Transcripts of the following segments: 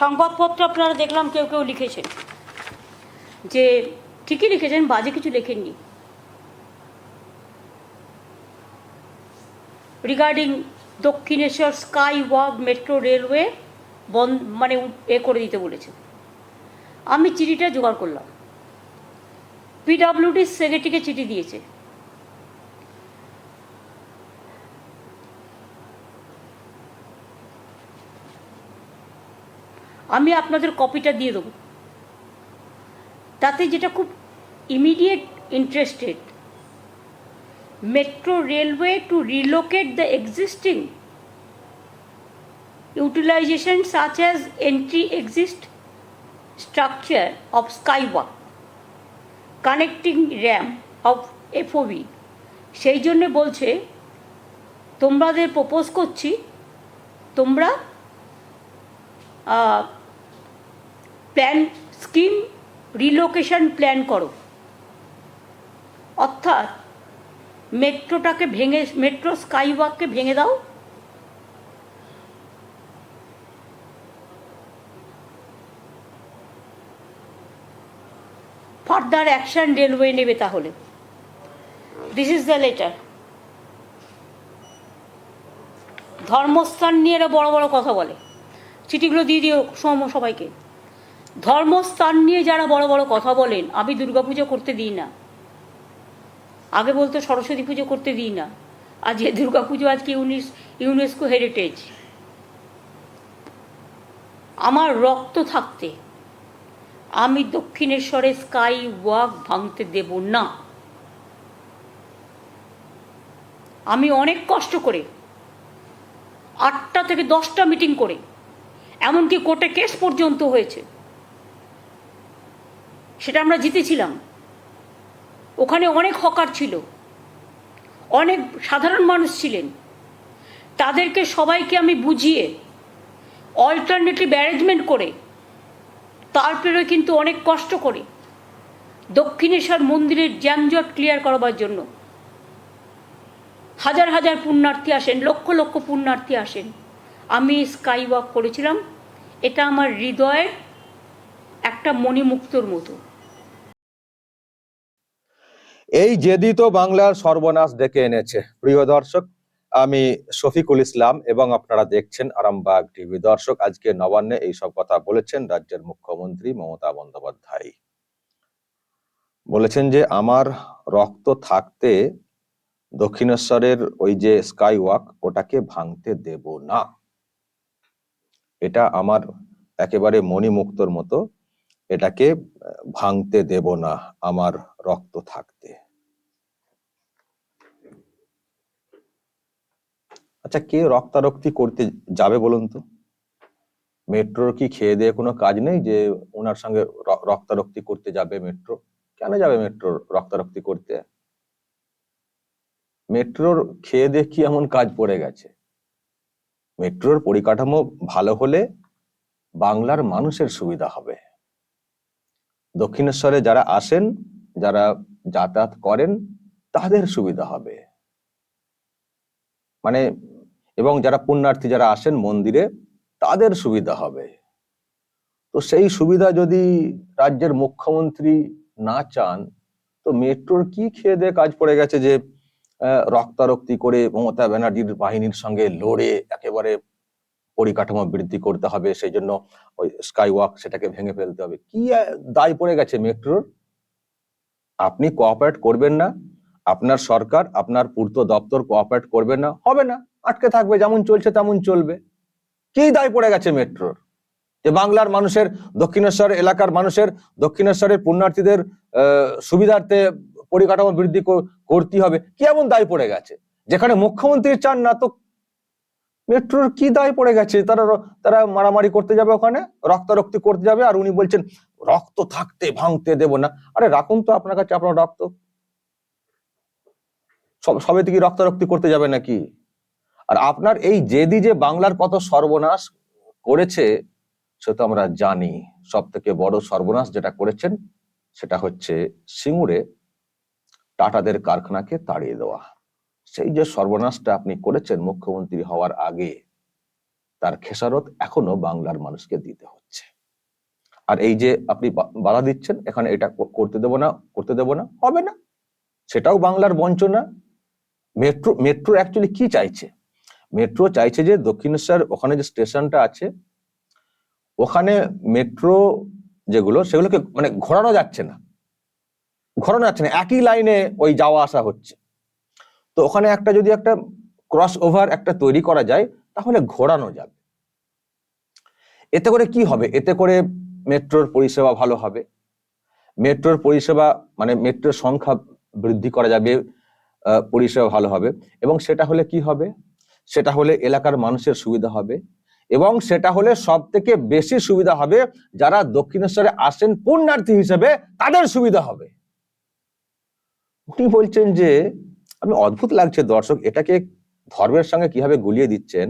সংবাদপত্র আপনারা দেখলাম কেউ কেউ লিখেছেন। যে ঠিকই লিখেছেন, বাজে কিছু লেখেননি। Regarding Dakshineswar sky walk metro railway বন্ধ মানে এ করে দিতে বলেছে। আমি চিঠিটা জোগাড় করলাম। পিডাব্লিউডির সেক্রেটারিকে চিঠি দিয়েছে। আমি আপনাদের কপিটা দিয়ে দেবো। তাতে যেটা খুব immediate interested metro railway to relocate the existing utilisation such as entry exist structure of skywalk connecting ramp of FOB সেই জন্যে বলছে তোমরাদের প্রপোজ করছি, তোমরা প্ল্যান, স্কিম রিলোকেশন প্ল্যান করো। অর্থাৎ মেট্রোটাকে ভেঙে, মেট্রো স্কাইওয়াককে ভেঙে দাও। ফার্দার অ্যাকশন রেলওয়ে নেবে তাহলে। দিস ইজ দ্য লেটার ধর্মস্থান নিয়ে এরা বড় বড় কথা বলে। চিঠিগুলো দিয়ে দিও সম, সবাইকে। ধর্মস্থান নিয়ে যারা বড় বড় কথা বলেন, আমি দুর্গাপুজো করতে দিই না। আগে বলতো সরস্বতী পুজো করতে দিই না। আজ এ দুর্গা পুজো আজকে ইউনিস, ইউনেস্কো হেরিটেজ। আমার রক্ত থাকতে আমি দক্ষিণেশ্বরে স্কাই ওয়াক ভাঙতে দেব না। আমি অনেক কষ্ট করে আটটা থেকে দশটা মিটিং করে, এমনকি কোর্টে কেস পর্যন্ত হয়েছে। সেটা আমরা জিতেছিলাম। ওখানে অনেক হকার ছিল। অনেক সাধারণ মানুষ ছিলেন। তাদেরকে সবাইকে আমি বুঝিয়ে অল্টারনেটিভ অ্যারেঞ্জমেন্ট করে তারপরে কিন্তু অনেক কষ্ট করে দক্ষিণেশ্বর মন্দিরের জ্যামজট ক্লিয়ার করবার জন্য হাজার হাজার পুণ্যার্থী আসেন, লক্ষ লক্ষ পুণ্যার্থী আসেন। আমি স্কাই ওয়াক করেছিলাম। এটা আমার হৃদয়ের একটা মণিমুক্তর মতো। এই জেদি তো বাংলার সর্বনাশ ডেকে এনেছে। প্রিয় দর্শক, আমি শফিকুল ইসলাম এবং আপনারা দেখছেন আরামবাগ টিভি। দর্শক, আজকে নবান্নে এইসব কথা বলেছেন রাজ্যের মুখ্যমন্ত্রী মমতা বন্দ্যোপাধ্যায়। বলেছেন যে, আমার রক্ত থাকতে দক্ষিণেশ্বরের ওই যে স্কাই ওয়াক ওটাকে ভাঙতে দেব না। এটা আমার একেবারে মণিমুক্তর মতো এটাকে ভাঙতে দেব না আমার রক্ত থাকতে। আচ্ছা কে রক্তারক্তি করতে যাবে বলুন তো? মেট্রোর কি খেয়ে দিয়ে কোনো কাজ নেই যে ওনার সঙ্গে রক্তারক্তি করতে যাবে মেট্রো? কেন যাবে মেট্রো রক্তারক্তি করতে? মেট্রোর খেয়ে দিয়ে কি এমন কাজ পড়ে গেছে? মেট্রোর পরিকাঠামো ভালো হলে বাংলার মানুষের সুবিধা হবে। দক্ষিণেশ্বরে যারা আসেন, যারা যাতায়াত করেন, তাদের সুবিধা হবে। মানে এবং যারা পুণ্যার্থী যারা আসেন মন্দিরে, তাদের সুবিধা হবে। তো সেই সুবিধা যদি রাজ্যের মুখ্যমন্ত্রী না চান, তো মেট্রোর কি খেয়ে দিয়ে কাজ পড়ে গেছে যে রক্তারক্তি করে মমতা ব্যানার্জির বাহিনীর সঙ্গে লড়ে, একেবারে পরিকাঠামো বৃদ্ধি করতে হবে সেই জন্য ওই স্কাই ওয়াক সেটাকে ভেঙে ফেলতে হবে। কি দায় পড়ে গেছে মেট্রোর? আপনি কোঅপারেট করবেন না, আপনার সরকার, আপনার পূর্ত দপ্তর কোঅপারেট করবে না, হবে না, আটকে থাকবে, যেমন চলছে তেমন চলবে। কি দায় পড়ে গেছে মেট্রোর? যে বাংলার মানুষের, দক্ষিণেশ্বর এলাকার মানুষের, দক্ষিণেশ্বরের পুণ্যার্থীদের সুবিধার্থে পরিকাঠামো বৃদ্ধি করতে হবে, কি এমন দায় পড়ে গেছে? যেখানে মুখ্যমন্ত্রী চান না, তো মেট্রোর কি দায় পড়ে গেছে? তারা তারা মারামারি করতে যাবে ওখানে, রক্তারক্তি করতে যাবে, আর উনি বলছেন, রক্ত থাকতে ভাঙতে দেব না। আরে, রাখুন তো আপনার কাছে আপনার রক্ত। সব, সবে থেকে রক্তারক্তি করতে যাবে নাকি? আর আপনার এই জেদি যে বাংলার কত সর্বনাশ করেছে, সে তো আমরা জানি। সব থেকে বড় সর্বনাশ যেটা করেছেন, সেটা হচ্ছে সিঙ্গুরে টাটাদের কারখানাকে তাড়িয়ে দেওয়া। সেই যে সর্বনাশটা আপনি করেছেন মুখ্যমন্ত্রী হওয়ার আগে, তার খেসারত এখনও বাংলার মানুষকে দিতে হচ্ছে। আর এই যে আপনি বাধা দিচ্ছেন, এখানে এটা করতে দেব না, করতে দেব না, হবে না। সেটাও বাংলার বঞ্চনা। মেট্রো মেট্রো অ্যাকচুয়ালি কি চাইছে? মেট্রো চাইছে যে দক্ষিণেশ্বর ওখানে যে স্টেশনটা আছে, ওখানে মেট্রো যেগুলো, সেগুলোকে মানে ঘোরানো যাচ্ছে না। ঘোরানো যাচ্ছে না। একই লাইনে ওই যাওয়া আসা হচ্ছে। তো ওখানে একটা যদি একটা ক্রস ওভার একটা তৈরি করা যায়, তাহলে ঘোরানো যাবে। এতে করে কি হবে? এতে করে মেট্রোর পরিষেবা ভালো হবে। মেট্রোর পরিষেবা মানে মেট্রোর সংখ্যা বৃদ্ধি করা যাবে পরিষেবা ভালো হবে। এবং সেটা হলে কি হবে? সেটা হলে এলাকার মানুষের সুবিধা হবে। এবং সেটা হলে সব থেকে বেশি সুবিধা হবে যারা দক্ষিণেশ্বরে আসেন পুণ্যার্থী হিসেবে, তাদের সুবিধা হবে। উনি বলছেন যে আমি অদ্ভুত লাগছে দর্শক, এটাকে ধর্মের সঙ্গে কীভাবে গুলিয়ে দিচ্ছেন?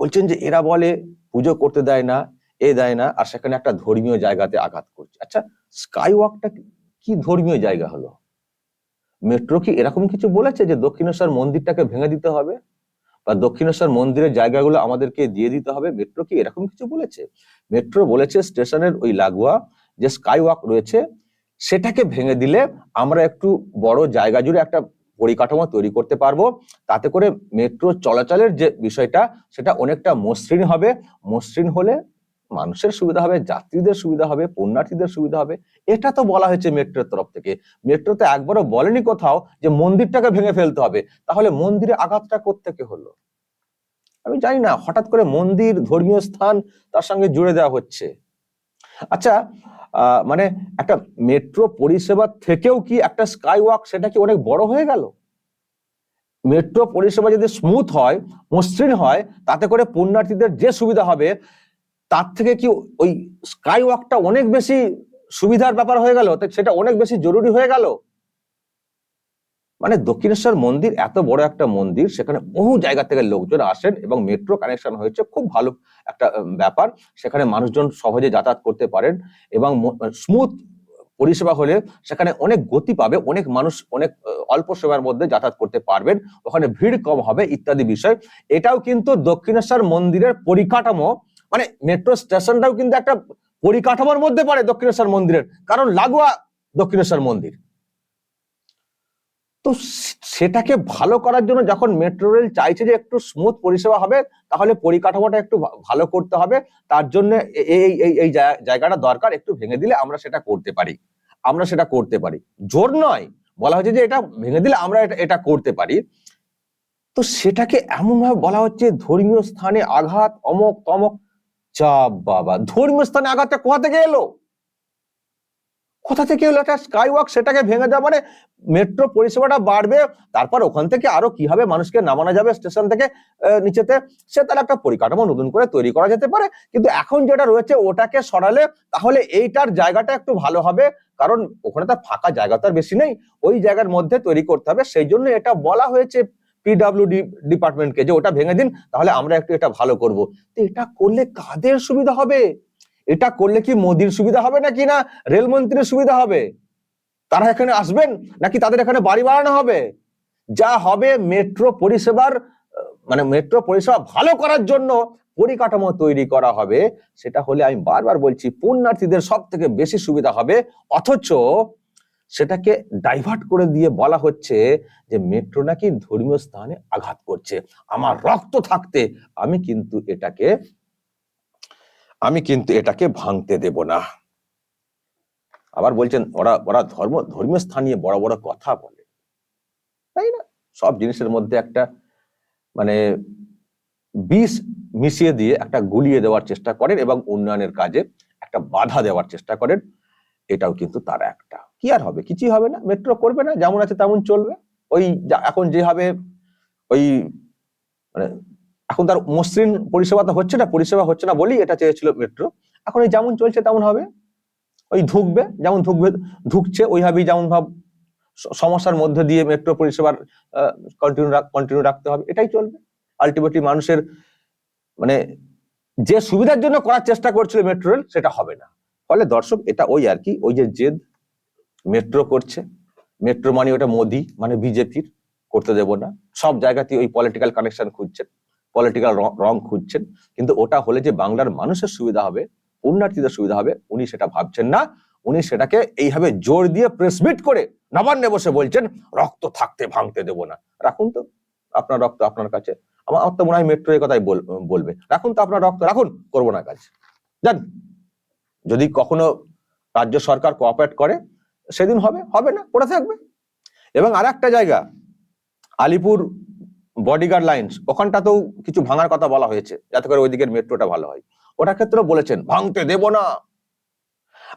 বলছেন যে এরা বলে পুজো করতে দেয় না, এ দেয় না, আর সেখানে একটা ধর্মীয় জায়গাতে আঘাত করছে। আচ্ছা স্কাই ওয়াকটা কি ধর্মীয় জায়গা হলো? মেট্রো কি এরকম কিছু বলেছে যে দক্ষিণেশ্বর মন্দিরটাকে ভেঙে দিতে হবে? বা দক্ষিণেশ্বর মন্দিরের জায়গাগুলো আমাদেরকে দিয়ে দিতে হবে? মেট্রো কি এরকম কিছু বলেছে? মেট্রো বলেছে স্টেশনের ওই লাগোয়া যে স্কাই ওয়াক রয়েছে, সেটাকে ভেঙে দিলে আমরা একটু বড় জায়গা জুড়ে একটা পরিকাঠামো তৈরি করতে পারব। তাতে করে মেট্রো চলাচলের যে বিষয়টা, সেটা অনেকটা মসৃণ হবে। মসৃণ হলে মানুষের সুবিধা হবে, যাত্রীদের সুবিধা হবে, পুণ্যার্থীদের সুবিধা হবে। এটা তো বলা হয়েছে মেট্রোর তরফ থেকে। মেট্রো তো একবারও বলেনি কোথাও যে মন্দিরটাকে ভেঙে ফেলতে হবে। তাহলে মন্দিরে আঘাতটা কোত্থেকে হলো? আমি জানি না, হঠাৎ করে মন্দির ধর্মীয় স্থান তার সঙ্গে জুড়ে দেওয়া হচ্ছে। আচ্ছা মানে একটা মেট্রো পরিষেবা থেকেও কি একটা স্কাই ওয়াক সেটা কি অনেক বড় হয়ে গেল? মেট্রো পরিষেবা যদি স্মুথ হয়, মসৃণ হয়, তাতে করে পুণ্যার্থীদের যে সুবিধা হবে, তার থেকে কি ওই স্কাই ওয়াকটা অনেক বেশি সুবিধার ব্যাপার হয়ে গেল? সেটা অনেক বেশি জরুরি হয়ে গেল? মানে দক্ষিণেশ্বর মন্দির এত বড় একটা মন্দির, সেখানে বহু জায়গা থেকে লোকজন আসেন এবং মেট্রো কানেকশন হয়েছে। খুব ভালো একটা ব্যাপার। সেখানে মানুষজন সহজে যাতায়াত করতে পারেন এবং স্মুথ পরিষেবা হলে সেখানে অনেক গতি পাবে, অনেক মানুষ অনেক অল্প সময়ের মধ্যে যাতায়াত করতে পারবেন। ওখানে ভিড় কম হবে ইত্যাদি বিষয়। এটাও কিন্তু দক্ষিণেশ্বর মন্দিরের পরিকাঠামো মানে মেট্রো স্টেশনটাও কিন্তু একটা পরিকাঠামোর মধ্যে পড়ে দক্ষিণেশ্বর মন্দিরের। কারণ লাগোয়া দক্ষিণেশ্বর মন্দির। তো সেটাকে ভালো করার জন্য যখন মেট্রো রেল চাইছে যে একটু স্মুথ পরিষেবা হবে, তাহলে পরিকাঠামোটা একটু ভালো করতে হবে। তার জন্য এই এই এই জায়গা- জায়গাটা দরকার, একটু ভেঙে দিলে আমরা সেটা করতে পারি। আমরা সেটা করতে পারি। জোর নয় বলা হচ্ছে যে এটা ভেঙে দিলে আমরা এটা করতে পারি। তো সেটাকে এমন ভাবে বলা হচ্ছে, ধর্মীয় স্থানে আঘাত, অমক, তমক। চা বাবা, ধর্মীয় স্থানে আঘাতটা কোথা থেকে এলো? কোথা থেকে এলো একটা স্কাই ওয়াক সেটাকে ভেঙে দেওয়া মানে মেট্রো পরিষেবাটা বাড়বে, তারপর ওখান থেকে আরও কীভাবে মানুষকে নামানো যাবে স্টেশন থেকে নিচেতে, সে তার একটা পরিকাঠামো নতুন করে তৈরি করা যেতে পারে। কিন্তু এখন যেটা রয়েছে ওটাকে সরালে তাহলে এইটার জায়গাটা একটু ভালো হবে, কারণ ওখানে তার ফাঁকা জায়গা তো আর বেশি নেই, ওই জায়গার মধ্যে তৈরি করতে হবে। সেই জন্য এটা বলা হয়েছে পিডাব্লিউডি ডিপার্টমেন্টকে যে ওটা ভেঙে দিন, তাহলে আমরা একটু এটা ভালো করব। তো এটা করলে কাদের সুবিধা হবে? এটা করলে কি মোদির সুবিধা হবে নাকি না রেলমন্ত্রীর সুবিধা হবে? তারা এখানে আসবেন নাকি তাদের এখানে বাড়ি বাড়ানো হবে? যা হবে মেট্রো পরিষেবার মানে মেট্রো পরিষেবা ভালো করার জন্য পরিকাঠামো তৈরি করা হবে। সেটা হলে আমি বারবার বলছি, পুণ্যার্থীদের সব থেকে বেশি সুবিধা হবে। অথচ সেটাকে ডাইভার্ট করে দিয়ে বলা হচ্ছে যে মেট্রো নাকি ধর্মীয় স্থানে আঘাত করছে। আমার রক্ত থাকতে আমি কিন্তু এটাকে আমি কিন্তু এটাকে ভাঙতে দেব না। আবার বলছেন, ওরা ওরা ধর্ম, ধর্মীয় স্থান নিয়ে বড় বড় কথা বলে। তাই না? সব জিনিসের মধ্যে একটা মানে বিষ মিশিয়ে দিয়ে একটা গুলিয়ে দেওয়ার চেষ্টা করেন এবং উন্নয়নের কাজে একটা বাধা দেওয়ার চেষ্টা করেন, এটাও কিন্তু তার একটা। কি আর হবে? কিছুই হবে না। মেট্রো করবে না, যেমন আছে তেমন চলবে। ওই এখন যেভাবে ওই মানে এখন তার মসৃণ পরিষেবা তো হচ্ছে না, পরিষেবা হচ্ছে না বলেই এটা চেয়েছিল মেট্রো এখন এই যেমন চলছে তেমন হবে। ওই ঢুকবে, যেমন ঢুকবে, ঢুকছে, ওইভাবেই যেমন ভাব সমস্যার মধ্যে দিয়ে মেট্রো পরিষেবার কন্টিনিউ কন্টিনিউ রাখতে হবে, এটাই চলবে। আলটিমেটলি মানুষের মানে যে সুবিধার জন্য করার চেষ্টা করছিল মেট্রো রেল সেটা হবে না। ফলে দর্শক, এটা ওই আর কি, ওই যে জেদ মেট্রো করছে। মেট্রো মানে ওটা মোদি মানে বিজেপির, করতে দেব না। সব জায়গাতেই ওই পলিটিক্যাল কানেকশন খুঁজছেন পলিটিক্যাল রং খুঁজছেন। কিন্তু ওটা হলে যে বাংলার মানুষের সুবিধা হবে, পুণ্যার্থীদের সুবিধা হবে, উনি সেটা ভাবছেন না। উনি সেটাকে এইভাবে জোর দিয়ে প্রেসমিট করে নবান্নে বসে বলছেন, রক্ত থাকতে ভাঙতে দেব না। রাখুন তো, আপনার রক্ত আপনার কাছে। আমার তো মনে হয় মেট্রো এই কথাই বল- বলবে। রাখুন তো আপনার রক্ত, রাখুন, করব না কাজ। যান। যদি কখনো রাজ্য সরকার কোঅপারেট করে, সেদিন হবে হবে না, পড়ে থাকবে। এবং আর একটা জায়গা, আলিপুর বডিগার্ড লাইন্স ওখানটাতেও কিছু ভাঙার কথা বলা হয়েছে, যাতে করে ওইদিকের মেট্রোটা ভালো হয়। ওটার ক্ষেত্রেও বলেছেন, ভাঙতে দেব না।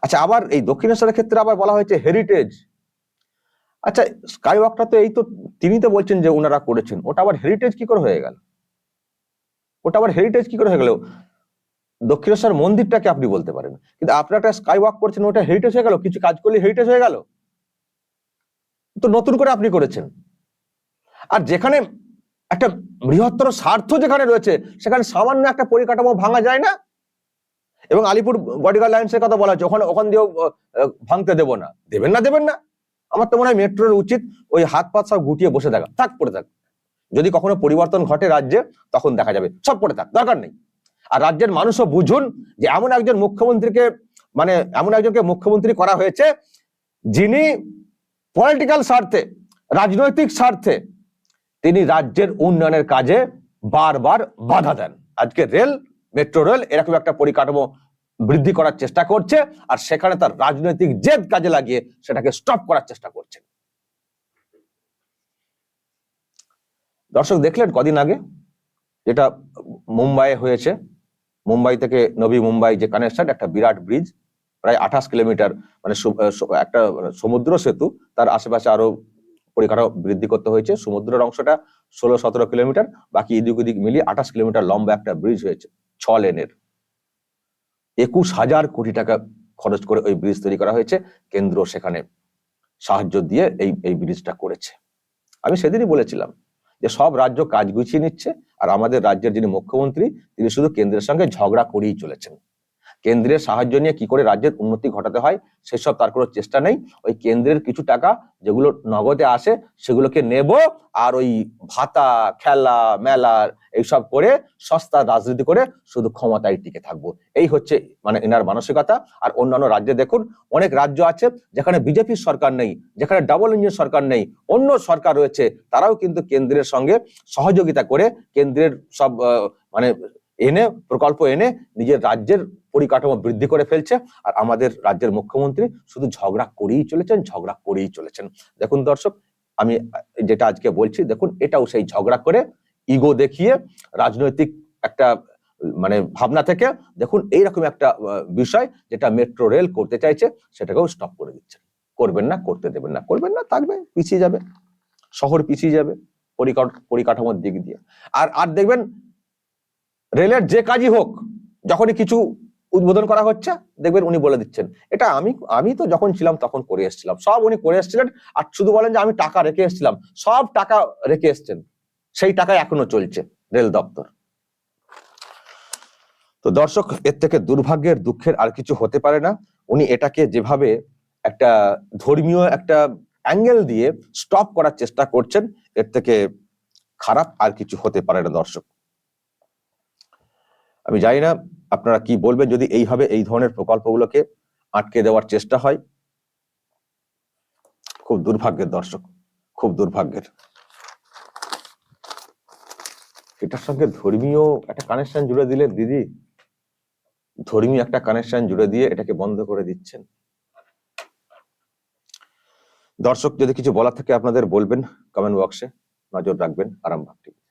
আচ্ছা আবার এই দক্ষিণেশ্বরের ক্ষেত্রে আবার বলা হয়েছে হেরিটেজ আচ্ছা স্কাই ওয়াকটা তো এই তো তিনি তো বলছেন যে ওনারা করেছেন। ওটা আবার হেরিটেজ কি করে হয়ে গেল? ওটা আবার হেরিটেজ কি করে হয়ে গেল? দক্ষিণেশ্বর মন্দিরটাকে আপনি বলতে পারেন। কিন্তু আপনারা একটা স্কাই ওয়াক করছেন, ওটা হেরিটেজ হয়ে গেল? কিছু কাজ করলে হেরিটেজ হয়ে গেল? তো নতুন করে আপনি করেছেন। আর যেখানে একটা বৃহত্তর স্বার্থ যেখানে রয়েছে, সেখানে সামান্য একটা পরিকাঠামো ভাঙা যায় না? এবং আলিপুর বডিগার্ড লাইন্সের কথা বলা হচ্ছে, ওখানে ওখান দিয়েও ভাঙতে দেবো না। দেবেন না দেবেন না। আমার তো মনে হয় মেট্রোর উচিত ওই হাত পাত সব গুটিয়ে বসে থাকা। থাক, পড়ে থাক। যদি কখনো পরিবর্তন ঘটে রাজ্যে, তখন দেখা যাবে। সব পড়ে থাক, দরকার নেই। আর রাজ্যের মানুষও বুঝুন যে এমন একজন মুখ্যমন্ত্রীকে মানে এমন একজনকে মুখ্যমন্ত্রী করা হয়েছে, যিনি পলিটিক্যাল স্বার্থে, রাজনৈতিক স্বার্থে তিনি রাজ্যের উন্নয়নের কাজে বারবার বাধা দেন। আজকে রেল, মেট্রো রেল এরকম একটা পরিকাঠামো বৃদ্ধি করার চেষ্টা করছে আর সেখানে তার রাজনৈতিক জেদ কাজে লাগিয়ে সেটাকে স্টপ করার চেষ্টা করছে। দর্শক, দেখলেন কদিন আগে যেটা মুম্বাইয়ে হয়েছে। মুম্বাই থেকে নবী মুম্বাই যে কানেকশন একটা বিরাট ব্রিজ প্রায় আঠাশ কিলোমিটার মানে একটা সমুদ্র সেতু, তার আশেপাশে আরও পরিকাঠামো বৃদ্ধি করতে হয়েছে। সমুদ্রের অংশটা ষোলো, সতেরো কিলোমিটার, বাকি এদিক ওদিক মিলিয়ে আঠাশ কিলোমিটার লম্বা একটা ব্রিজ হয়েছে, ছ লেনের একুশ হাজার কোটি টাকা খরচ করে ওই ব্রিজ তৈরি করা হয়েছে। কেন্দ্র সেখানে সাহায্য দিয়ে এই এই ব্রিজটা করেছে। আমি সেদিনই বলেছিলাম যে সব রাজ্য কাজ গুছিয়ে নিচ্ছে, আর আমাদের রাজ্যের যিনি মুখ্যমন্ত্রী, তিনি শুধু কেন্দ্রের সঙ্গে ঝগড়া করেই চলেছেন। কেন্দ্রের সাহায্য নিয়ে কি করে রাজ্যের উন্নতি ঘটাতে হয়, সেসব তার কোনো চেষ্টা নেই। ওই কেন্দ্রের কিছু টাকা যেগুলো নগদে আসে, সেগুলোকে নেব আর ওই ভাতা, খেলা, মেলা এইসব করে সস্তা রাজনীতি করে শুধু ক্ষমতায় টিকে থাকব। এই হচ্ছে মানে এনার মানসিকতা। আর অন্যান্য রাজ্যে দেখুন, অনেক রাজ্য আছে যেখানে বিজেপির সরকার নেই, যেখানে ডাবল ইঞ্জিন সরকার নেই, অন্য সরকার রয়েছে, তারাও কিন্তু কেন্দ্রের সঙ্গে সহযোগিতা করে কেন্দ্রের সব মানে এনে, প্রকল্প এনে নিজের রাজ্যের পরিকাঠামো বৃদ্ধি করে ফেলছে আর আমাদের রাজ্যের মুখ্যমন্ত্রী শুধু ঝগড়া করেই চলেছেন, ঝগড়া করেই চলেছেন। দেখুন দর্শক, আমি যেটা আজকে বলছি, দেখুন এটাও সেই ঝগড়া করে ইগো দেখিয়ে রাজনৈতিক একটা মানে ভাবনা থেকে দেখুন এইরকম একটা বিষয় যেটা মেট্রো রেল করতে চাইছে, সেটাকেও স্টপ করে দিচ্ছে। করবেন না, করতে দেবেন না। করবেন না, থাকবে, পিছিয়ে যাবে। শহর পিছিয়ে যাবে, পরিকাঠ- পরিকাঠামোর দিক দিয়ে। আর আর দেখবেন, রেলের যে কাজই হোক, যখনই কিছু উদ্বোধন করা হচ্ছে, দেখবেন উনি বলে দিচ্ছেন। এটা আমি আমি তো যখন ছিলাম তখন করে এসেছিলাম। সব উনি করে এসেছিলেন আর শুধু বলেন যে আমি টাকা রেখে এসেছিলাম, সব টাকা রেখে এসেছেন। সেই টাকা এখনও চলছে রেল দপ্তর। তো দর্শক, এর থেকে দুর্ভাগ্যের, দুঃখের আর কিছু হতে পারে না। উনি এটাকে যেভাবে একটা ধর্মীয় একটা অ্যাঙ্গেল দিয়ে স্টপ করার চেষ্টা করছেন, এর থেকে খারাপ আর কিছু হতে পারে না দর্শক। আমি জানি না আপনারা কি বলবেন যদি এইভাবে এই ধরনের প্রকল্পগুলোকে আটকে দেওয়ার চেষ্টা হয়। খুব দুর্ভাগ্যের দর্শক, খুব দুর্ভাগ্যের। এটার সঙ্গে ধর্মীয় একটা কানেকশন জুড়ে দিলেন দিদি, ধর্মীয় একটা কানেকশন জুড়ে দিয়ে এটাকে বন্ধ করে দিচ্ছেন। দর্শক, যদি কিছু বলার থাকে আপনাদের বলবেন কমেন্ট বক্সে নজর রাখবেন, আরামবাগ টিভি।